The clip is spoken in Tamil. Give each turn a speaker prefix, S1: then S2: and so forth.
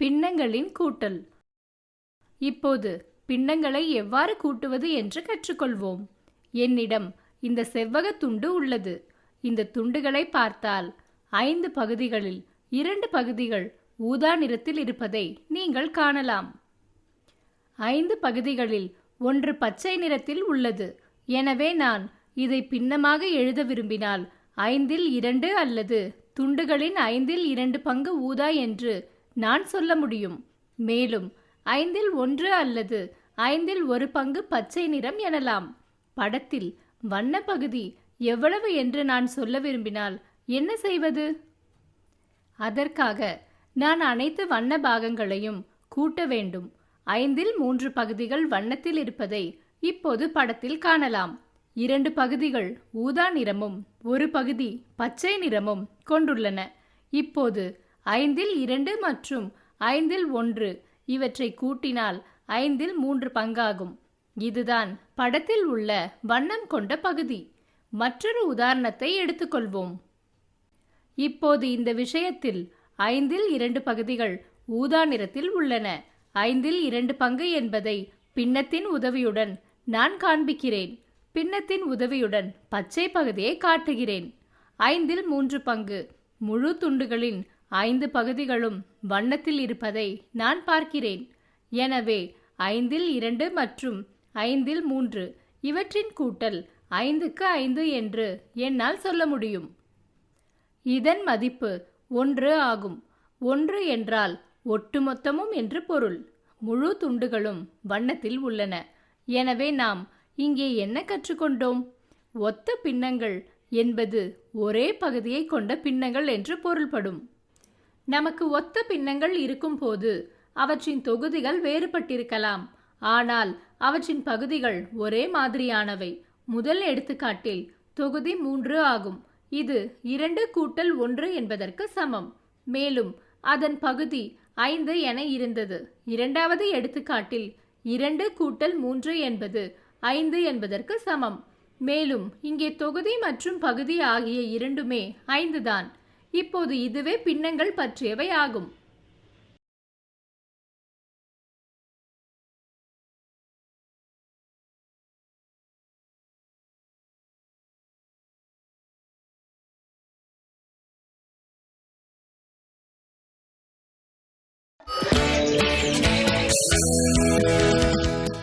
S1: பின்னங்களின் கூட்டல். இப்போது பின்னங்களை எவ்வாறு கூட்டுவது என்று கற்றுக்கொள்வோம். என்னிடம் இந்த செவ்வக துண்டு உள்ளது. இந்த துண்டுகளை பார்த்தால் ஐந்து பகுதிகளில் இரண்டு பகுதிகள் ஊதா நிறத்தில் இருப்பதை நீங்கள் காணலாம். ஐந்து பகுதிகளில் ஒன்று பச்சை நிறத்தில் உள்ளது. எனவே நான் இதை பின்னமாக எழுத விரும்பினால் ஐந்தில் இரண்டு அல்லது துண்டுகளின் ஐந்தில் இரண்டு பங்கு ஊதா என்று நான் சொல்ல முடியும். மேலும் ஐந்தில் ஒன்று அல்லது ஐந்தில் ஒரு பங்கு பச்சை நிறம் எனலாம். படத்தில் வண்ண பகுதி எவ்வளவு என்று நான் சொல்ல விரும்பினால் என்ன செய்வது? அதற்காக நான் அனைத்து வண்ண பாகங்களையும் கூட்ட வேண்டும். ஐந்தில் மூன்று பகுதிகள் வண்ணத்தில் இருப்பதை இப்போது படத்தில் காணலாம். இரண்டு பகுதிகள் ஊதா நிறமும் ஒரு பகுதி பச்சை நிறமும் கொண்டுள்ளன. இப்போது ஐந்தில் இரண்டு மற்றும் ஐந்தில் ஒன்று. இவற்றை கூட்டினால் ஐந்தில் மூன்று பங்காகும். இதுதான் படத்தில் உள்ள வண்ணம் கொண்ட பகுதி. மற்றொரு உதாரணத்தை எடுத்துக்கொள்வோம். இப்போது இந்த விஷயத்தில் ஐந்தில் இரண்டு பகுதிகள் ஊதா நிறத்தில் உள்ளன. ஐந்தில் இரண்டு பங்கு என்பதை பின்னத்தின் உதவியுடன் நான் காண்பிக்கிறேன். பின்னத்தின் உதவியுடன் பச்சை பகுதியை காட்டுகிறேன். ஐந்தில் மூன்று பங்கு முழு துண்டுகளின் ஐந்து பகுதிகளும் வண்ணத்தில் இருப்பதை நான் பார்க்கிறேன். எனவே ஐந்தில் இரண்டு மற்றும் ஐந்தில் மூன்று இவற்றின் கூட்டல் ஐந்துக்கு ஐந்து என்று என்னால் சொல்ல முடியும். இதன் மதிப்பு ஒன்று ஆகும். ஒன்று என்றால் ஒட்டுமொத்தமும் என்று பொருள். முழு துண்டுகளும் வண்ணத்தில் உள்ளன. எனவே நாம் இங்கே என்ன கற்றுக்கொண்டோம்? ஒத்த பின்னங்கள் என்பது ஒரே பகுதியை கொண்ட பின்னங்கள் என்று பொருள்படும். நமக்கு ஒத்த பின்னங்கள் இருக்கும்போது அவற்றின் தொகுதிகள் வேறுபட்டிருக்கலாம். ஆனால் அவற்றின் பகுதிகள் ஒரே மாதிரியானவை. முதல் எடுத்துக்காட்டில் தொகுதி மூன்று ஆகும். இது இரண்டு கூட்டல் ஒன்று என்பதற்கு சமம். மேலும் அதன் பகுதி ஐந்து என இருந்தது. இரண்டாவது எடுத்துக்காட்டில் இரண்டு கூட்டல் மூன்று என்பது ஐந்து என்பதற்கு சமம். மேலும் இங்கே தொகுதி மற்றும் பகுதி ஆகிய இரண்டுமே ஐந்து தான் இப்போது இதுவே பின்னங்கள் பற்றியவை ஆகும்.